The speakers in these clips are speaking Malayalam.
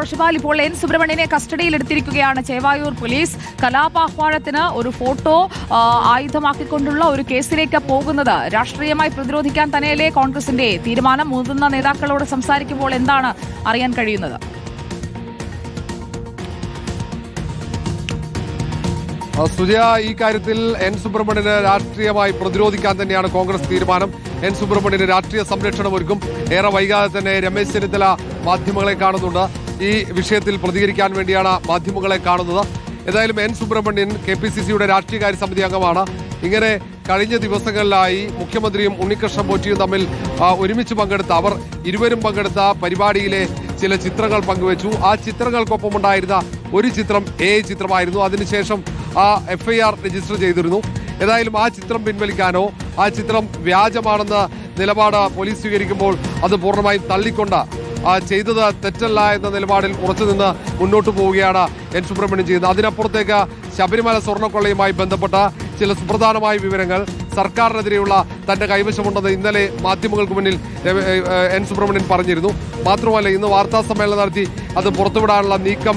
ഋഷിപാൽ ഇപ്പോൾ എൻ സുബ്രഹ്മണ്യനെ കസ്റ്റഡിയിലെടുത്തിരിക്കുകയാണ്. ചേവായൂർ പോലീസ് കലാപാഹ്വാനത്തിന് ഒരു ഫോട്ടോ ആയുധമാക്കിക്കൊണ്ടുള്ള ഒരു കേസിലേക്ക് പോകുന്നത്. രാഷ്ട്രീയമായി പ്രതിരോധിക്കാൻ തന്നെയല്ലേ കോൺഗ്രസിന്റെ തീരുമാനം? മുതിർന്ന നേതാക്കളോട് സംസാരിക്കുമ്പോൾ എന്താണ് അറിയാൻ കഴിയുന്നത്? സുജയ ഈ കാര്യത്തിൽ എൻ സുബ്രഹ്മണ്യനെ രാഷ്ട്രീയമായി പ്രതിരോധിക്കാൻ തന്നെയാണ് കോൺഗ്രസ് തീരുമാനം. എൻ സുബ്രഹ്മണ്യന് രാഷ്ട്രീയ സംരക്ഷണം ഒരുക്കും. ഏറെ വൈകാതെ തന്നെ രമേശ് ചെന്നിത്തല മാധ്യമങ്ങളെ കാണുന്നുണ്ട്. ഈ വിഷയത്തിൽ പ്രതികരിക്കാൻ വേണ്ടിയാണ് മാധ്യമങ്ങളെ കാണുന്നത്. ഏതായാലും N Subrahmanyan K P C സിയുടെ രാഷ്ട്രീയകാര്യ സമിതി അംഗമാണ്. ഇങ്ങനെ കഴിഞ്ഞ ദിവസങ്ങളിലായി മുഖ്യമന്ത്രിയും ഉണ്ണികൃഷ്ണൻ പോറ്റിയും തമ്മിൽ ഒരുമിച്ച് പങ്കെടുത്ത അവർ ഇരുവരും പങ്കെടുത്ത പരിപാടിയിലെ ചില ചിത്രങ്ങൾ പങ്കുവച്ചു. ആ ചിത്രങ്ങൾക്കൊപ്പം ഉണ്ടായിരുന്ന ഒരു ചിത്രം എ ചിത്രമായിരുന്നു. അതിനുശേഷം ആ എഫ് രജിസ്റ്റർ ചെയ്തിരുന്നു. ഏതായാലും ആ ചിത്രം പിൻവലിക്കാനോ ആ ചിത്രം വ്യാജമാണെന്ന നിലപാട് പോലീസ് സ്വീകരിക്കുമ്പോൾ അത് പൂർണമായും തള്ളിക്കൊണ്ട് ചെയ്തത് തെറ്റല്ല എന്ന നിലപാടിൽ ഉറച്ചു നിന്ന് മുന്നോട്ട് പോവുകയാണ് എൻ സുബ്രഹ്മണ്യം ചെയ്യുന്നത്. അതിനപ്പുറത്തേക്ക് ശബരിമല സ്വർണക്കൊള്ളയുമായി ബന്ധപ്പെട്ട ചില സുപ്രധാനമായ വിവരങ്ങൾ സർക്കാരിനെതിരെയുള്ള തന്റെ കൈവശമുണ്ടെന്ന് ഇന്നലെ മാധ്യമങ്ങൾക്ക് മുന്നിൽ എൻ സുബ്രഹ്മണ്യൻ പറഞ്ഞിരുന്നു. മാത്രമല്ല ഇന്ന് വാർത്താ സമ്മേളനം നടത്തി അത് പുറത്തുവിടാനുള്ള നീക്കം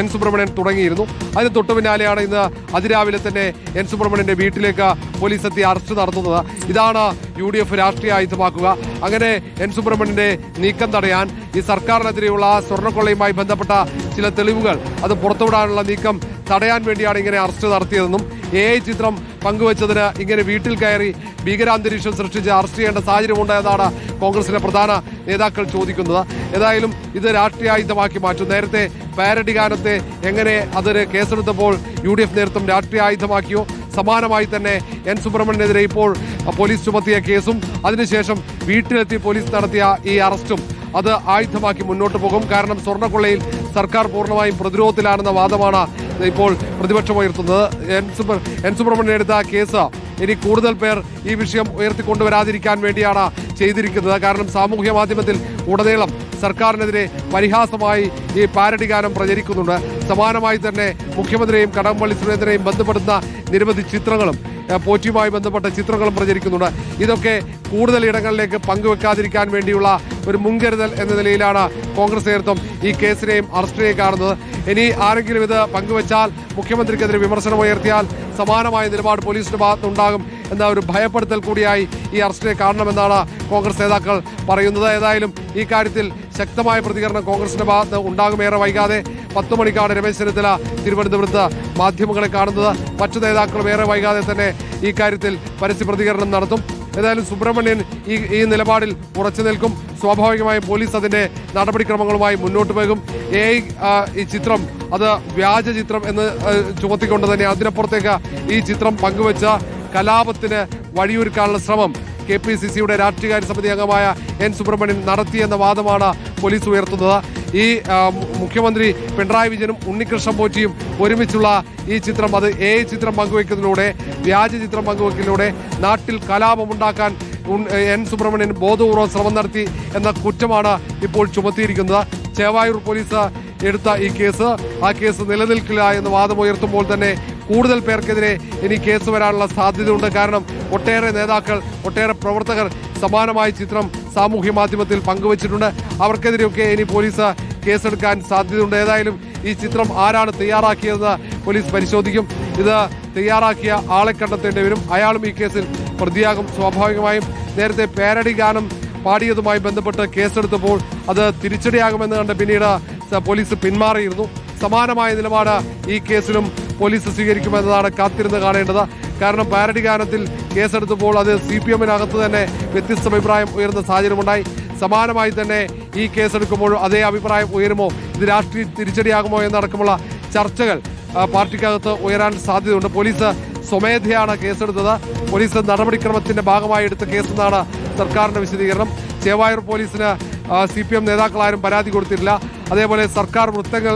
എൻ സുബ്രഹ്മണ്യൻ തുടങ്ങിയിരുന്നു. അതിന് തൊട്ടു പിന്നാലെയാണ് ഇന്ന് അതിരാവിലെ തന്നെ എൻ സുബ്രഹ്മണ്യന്റെ വീട്ടിലേക്ക് പോലീസ് എത്തി അറസ്റ്റ് നടത്തുന്നത്. ഇതാണ് യു ഡി എഫ് രാഷ്ട്രീയ ആയുധമാക്കുക. അങ്ങനെ എൻ സുബ്രഹ്മണ്യന്റെ നീക്കം തടയാൻ ഈ സർക്കാരിനെതിരെയുള്ള സ്വർണക്കൊള്ളയുമായി ബന്ധപ്പെട്ട ചില തെളിവുകൾ അത് പുറത്തുവിടാനുള്ള നീക്കം തടയാൻ വേണ്ടിയാണ് ഇങ്ങനെ അറസ്റ്റ് നടത്തിയതെന്നും എ ചിത്രം പങ്കുവച്ചതിന് ഇങ്ങനെ വീട്ടിൽ കയറി ഭീകരാന്തരീക്ഷം സൃഷ്ടിച്ച് അറസ്റ്റ് ചെയ്യേണ്ട സാഹചര്യമുണ്ടായതാണ് കോൺഗ്രസിലെ പ്രധാന നേതാക്കൾ ചോദിക്കുന്നത്. ഏതായാലും ഇത് രാഷ്ട്രീയായുധമാക്കി മാറ്റും. നേരത്തെ പാരഡി ഗാനത്തെ എങ്ങനെ അതൊരു കേസെടുത്തപ്പോൾ യു ഡി എഫ് നേതൃത്വം രാഷ്ട്രീയായുധമാക്കിയോ സമാനമായി തന്നെ എൻ സുബ്രഹ്മണ്യനെതിരെ ഇപ്പോൾ പോലീസ് ചുമത്തിയ കേസും അതിനുശേഷം വീട്ടിലെത്തി പോലീസ് നടത്തിയ ഈ അറസ്റ്റും അത് ആയുധമാക്കി മുന്നോട്ട് പോകും. കാരണം സ്വർണക്കൊള്ളയിൽ സർക്കാർ പൂർണമായും പ്രതിരോധത്തിലാണെന്ന വാദമാണ് ഇപ്പോൾ പ്രതിപക്ഷം ഉയർത്തുന്നത്. എൻ സുബ്ര എൻ സുബ്രഹ്മണ്യൻ എടുത്ത കേസ് ഇനി കൂടുതൽ പേർ ഈ വിഷയം ഉയർത്തിക്കൊണ്ടുവരാതിരിക്കാൻ വേണ്ടിയാണ് ചെയ്തിരിക്കുന്നത്. കാരണം സാമൂഹ്യ മാധ്യമത്തിൽ ഉടനീളം സർക്കാരിനെതിരെ പരിഹാസമായി ഈ പാരടി ഗാനം പ്രചരിക്കുന്നുണ്ട്. സമാനമായി തന്നെ മുഖ്യമന്ത്രിയെയും കടകംപള്ളി സുരേന്ദ്രനെയും ബന്ധപ്പെടുന്ന നിരവധി ചിത്രങ്ങളും പോറ്റിയുമായി ബന്ധപ്പെട്ട ചിത്രങ്ങളും പ്രചരിക്കുന്നുണ്ട്. ഇതൊക്കെ കൂടുതൽ ഇടങ്ങളിലേക്ക് പങ്കുവെക്കാതിരിക്കാൻ വേണ്ടിയുള്ള ഒരു മുൻകരുതൽ എന്ന നിലയിലാണ് കോൺഗ്രസ് നേതൃത്വം ഈ കേസിനെയും അറസ്റ്റിനെയും കാണുന്നത്. ഇനി ആരെങ്കിലും ഇത് പങ്കുവച്ചാൽ മുഖ്യമന്ത്രിക്കെതിരെ വിമർശനം ഉയർത്തിയാൽ സമാനമായ നിലപാട് പോലീസിന്റെ ഭാഗത്തുനിന്നുണ്ടാകും എന്ന ഒരു ഭയപ്പെടുത്തൽ കൂടിയായി ഈ അറസ്റ്റിനെ കാണണമെന്നാണ് കോൺഗ്രസ് നേതാക്കൾ പറയുന്നത്. ഏതായാലും ഈ കാര്യത്തിൽ ശക്തമായ പ്രതികരണം കോൺഗ്രസിന്റെ ഭാഗത്ത് ഉണ്ടാകുമേറെ വൈകാതെ പത്ത് മണിക്കാണ് രമേശ് ചെന്നിത്തല തിരുവനന്തപുരത്ത് മാധ്യമങ്ങളെ കാണുന്നത്. മറ്റു നേതാക്കളും ഏറെ വൈകാതെ തന്നെ ഈ കാര്യത്തിൽ പരസ്യ പ്രതികരണം നടത്തും. ഏതായാലും സുബ്രഹ്മണ്യൻ ഈ ഈ നിലപാടിൽ ഉറച്ചു നിൽക്കും. സ്വാഭാവികമായും പോലീസ് അതിന്റെ നടപടിക്രമങ്ങളുമായി മുന്നോട്ട് പോകും. എ ഈ ചിത്രം അത് വ്യാജ ചിത്രം എന്ന് ചുമത്തിക്കൊണ്ട് തന്നെ അതിനപ്പുറത്തേക്ക് ഈ ചിത്രം പങ്കുവച്ച കലാപത്തിന് വഴിയൊരുക്കാനുള്ള ശ്രമം കെ പി സി സിയുടെ രാഷ്ട്രീയകാര്യ സമിതി അംഗമായ എൻ സുബ്രഹ്മണ്യൻ നടത്തിയെന്ന വാദമാണ് പോലീസ് ഉയർത്തുന്നത്. ഈ മുഖ്യമന്ത്രി പിണറായി വിജയനും ഉണ്ണികൃഷ്ണൻ പോറ്റിയും ഒരുമിച്ചുള്ള ഈ ചിത്രം അത് എ ചിത്രം പങ്കുവെക്കുന്നതിലൂടെ വ്യാജ ചിത്രം പങ്കുവെക്കുന്നതിലൂടെ നാട്ടിൽ കലാപമുണ്ടാക്കാൻ എൻ സുബ്രഹ്മണ്യൻ ബോധപൂർവം ശ്രമം നടത്തി എന്ന കുറ്റമാണ് ഇപ്പോൾ ചുമത്തിയിരിക്കുന്നത്. ചേവായൂർ പോലീസ് എടുത്ത ഈ കേസ്. ആ കേസ് നിലനിൽക്കില്ല എന്ന് വാദമുയർത്തുമ്പോൾ തന്നെ കൂടുതൽ പേർക്കെതിരെ ഇനി കേസ് വരാനുള്ള സാധ്യതയുണ്ട്. കാരണം ഒട്ടേറെ നേതാക്കൾ ഒട്ടേറെ പ്രവർത്തകർ സമാനമായ ചിത്രം സാമൂഹ്യ മാധ്യമത്തിൽ പങ്കുവച്ചിട്ടുണ്ട്. അവർക്കെതിരെയൊക്കെ ഇനി പോലീസ് കേസെടുക്കാൻ സാധ്യതയുണ്ട്. ഏതായാലും ഈ ചിത്രം ആരാണ് തയ്യാറാക്കിയതെന്ന് പോലീസ് പരിശോധിക്കും. ഇത് തയ്യാറാക്കിയ ആളെ കണ്ടെത്തേണ്ടി വരും. അയാളും ഈ കേസിൽ പ്രതിയാകും സ്വാഭാവികമായും. നേരത്തെ പേരടി ഗാനം പാടിയതുമായി ബന്ധപ്പെട്ട് കേസെടുത്തപ്പോൾ അത് തിരിച്ചടിയാകുമെന്ന് കണ്ട് പിന്നീട് പോലീസ് പിന്മാറിയിരുന്നു. സമാനമായ നിലപാട് ഈ കേസിലും പോലീസ് സ്വീകരിക്കുമെന്നതാണ് കാത്തിരുന്ന് കാണേണ്ടത്. കാരണം പാരഡി ഗാനത്തിൽ കേസെടുത്തപ്പോൾ അത് സി പി എമ്മിനകത്ത് തന്നെ വ്യത്യസ്ത അഭിപ്രായം ഉയർന്ന സാഹചര്യമുണ്ടായി. സമാനമായി തന്നെ ഈ കേസെടുക്കുമ്പോൾ അതേ അഭിപ്രായം ഉയരുമോ? ഇത് രാഷ്ട്രീയ തിരിച്ചടിയാകുമോ എന്നടക്കമുള്ള ചർച്ചകൾ പാർട്ടിക്കകത്ത് ഉയരാൻ സാധ്യതയുണ്ട്. പോലീസ് സ്വമേധയാണ് കേസെടുത്തത്. പോലീസ് നടപടിക്രമത്തിന്റെ ഭാഗമായി എടുത്ത കേസെന്നാണ് സർക്കാരിന്റെ വിശദീകരണം. ചേവായൂർ പോലീസിന് സി പി എം നേതാക്കളാരും പരാതി കൊടുത്തിട്ടില്ല. അതേപോലെ സർക്കാർ വൃത്തങ്ങൾ